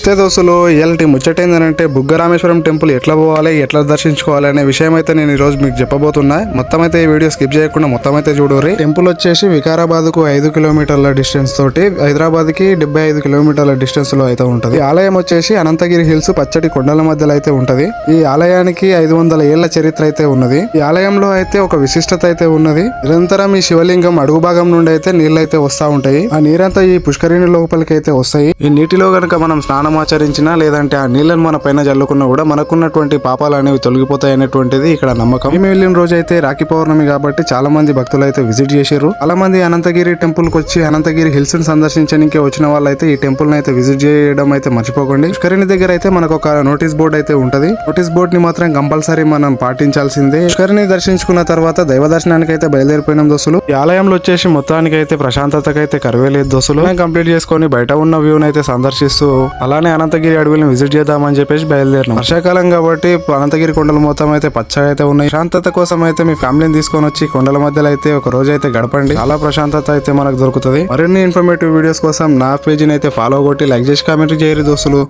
అయితే దోస్తులు ఇలాంటి ముచ్చట ఏంటంటే బుగ్గరామేశ్వరం టెంపుల్ ఎట్లా పోవాలి ఎట్లా దర్శించుకోవాలి అనే విషయం అయితే నేను ఈ రోజు మీకు చెప్పబోతున్నా. మొత్తం అయితే ఈ వీడియో స్కిప్ చేయకుండా మొత్తం అయితే చూడరి. టెంపుల్ వచ్చేసి వికారాబాద్కు ఐదు కిలోమీటర్ల డిస్టెన్స్ తోటి హైదరాబాద్కి డెబ్బై ఐదు కిలోమీటర్ల డిస్టెన్స్లో అయితే ఉంటది. ఈ ఆలయం వచ్చేసి అనంతగిరి హిల్స్ పచ్చటి కొండల మధ్యలో అయితే ఉంటది. ఈ ఆలయానికి ఐదు వందల ఏళ్ళ చరిత్ర అయితే ఉన్నది. ఈ ఆలయంలో అయితే ఒక విశిష్టత అయితే ఉన్నది. నిరంతరం ఈ శివలింగం అడుగు భాగం నుండి అయితే నీళ్ళు అయితే వస్తా ఉంటాయి. ఆ నీరంతా ఈ పుష్కరిణి లోపలికి అయితే వస్తాయి. ఈ నీటిలో గనక మనం స్నానం ఆచరించినా లేదంటే ఆ నీళ్ళను మన పైన జల్లుకున్నా కూడా మనకున్నటువంటి పాపాలు అనేవి తొలగిపోతాయి అనేటువంటిది ఇక్కడ నమ్మకం. మేము వెళ్ళిన రోజు అయితే రాఖీ పౌర్ణమి కాబట్టి చాలా మంది భక్తులు అయితే విజిట్ చేశారు చాలా మంది అనంతగిరి టెంపుల్కు వచ్చి అనంతగిరి హిల్స్ని సందర్శించడానికి వచ్చిన వాళ్ళు అయితే ఈ టెంపుల్ని అయితే విజిట్ చేయడం అయితే మర్చిపోకండి. పుష్కరిణి దగ్గర అయితే మనకు ఒక నోటీస్ బోర్డు అయితే ఉంటది. నోటీస్ బోర్డు ని మాత్రం కంపల్సరీ మనం పాటించాల్సిందే. పుష్కరిణి దర్శించుకున్న తర్వాత దైవ దర్శనానికి అయితే బయలుదేరిపోయినాం దోస్తులు. ఈ ఆలయంలో వచ్చేసి మొత్తానికి అయితే ప్రశాంతతకైతే కరువేలేదు దోస్తులు. కంప్లీట్ చేసుకొని బయట ఉన్న వ్యూ అయితే సందర్శిస్తూ అలా అలానే అనంతగిరి అడవులను విజిట్ చేద్దామని చెప్పేసి బయలుదేరినాం. వర్షాకాలం కాబట్టి అనంతగిరి కొండలు మొత్తం అయితే పచ్చగా అయితే ఉన్నాయి. శాంతత కోసం అయితే మీ ఫ్యామిలీని తీసుకొని వచ్చి కొండల మధ్యలో అయితే ఒక రోజు అయితే గడపండి. చాలా ప్రశాంతత అయితే మనకు దొరుకుతుంది. మరిన్ని ఇన్ఫర్మేటివ్ వీడియోస్ కోసం నా పేజీని అయితే ఫాలో కొట్టి లైక్ చేసి కామెంట్ చేయరు దోస్తులు.